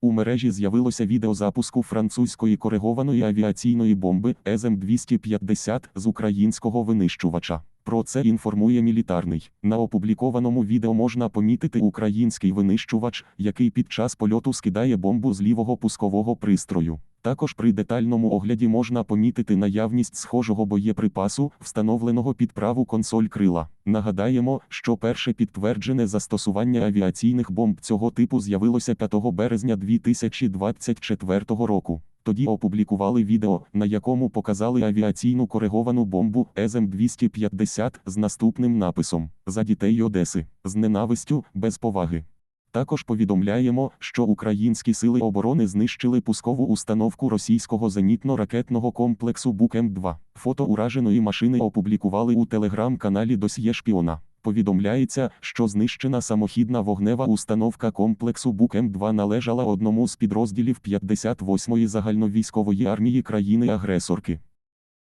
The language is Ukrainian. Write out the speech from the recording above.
У мережі з'явилося відео запуску французької коригованої авіаційної бомби СМ-250 з українського винищувача. Про це інформує мілітарний. На опублікованому відео можна помітити український винищувач, який під час польоту скидає бомбу з лівого пускового пристрою. Також при детальному огляді можна помітити наявність схожого боєприпасу, встановленого під праву консоль крила. Нагадаємо, що перше підтверджене застосування авіаційних бомб цього типу з'явилося 5 березня 2024 року. Тоді опублікували відео, на якому показали авіаційну кориговану бомбу СМ-250 з наступним написом За дітей Одеси з ненавистю, без поваги. Також повідомляємо, що українські сили оборони знищили пускову установку російського зенітно-ракетного комплексу Бук-М2. Фото ураженої машини опублікували у телеграм-каналі Досьє Шпіона. Повідомляється, що знищена самохідна вогнева установка комплексу Бук-М2 належала одному з підрозділів 58-ї загальновійськової армії країни-агресорки.